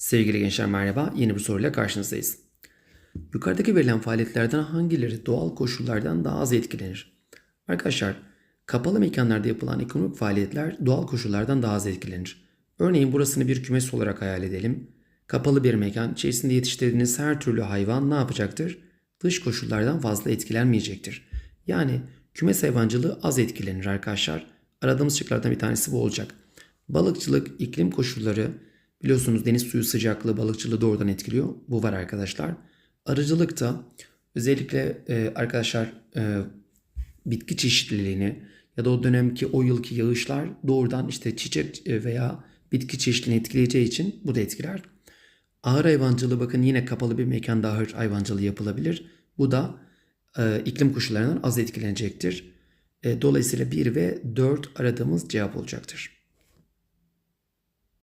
Sevgili gençler merhaba. Yeni bir soruyla karşınızdayız. Yukarıdaki verilen faaliyetlerden hangileri doğal koşullardan daha az etkilenir? Arkadaşlar, kapalı mekanlarda yapılan ekonomik faaliyetler doğal koşullardan daha az etkilenir. Örneğin burasını bir kümes olarak hayal edelim. Kapalı bir mekan, içerisinde yetiştirdiğiniz her türlü hayvan ne yapacaktır? Dış koşullardan fazla etkilenmeyecektir. Yani kümes hayvancılığı az etkilenir arkadaşlar. Aradığımız şıklardan bir tanesi bu olacak. Balıkçılık, iklim koşulları, biliyorsunuz deniz suyu sıcaklığı balıkçılığı doğrudan etkiliyor. Bu var arkadaşlar. Arıcılıkta özellikle e, arkadaşlar e, bitki çeşitliliğini ya da o dönemki o yılki yağışlar doğrudan işte çiçek e, veya bitki çeşitliliğini etkileyeceği için bu da etkiler. Ahır hayvancılığı bakın yine kapalı bir mekanda ahır hayvancılığı yapılabilir. Bu da e, iklim koşullarından az etkilenecektir. E, dolayısıyla 1 ve 4 aradığımız cevap olacaktır.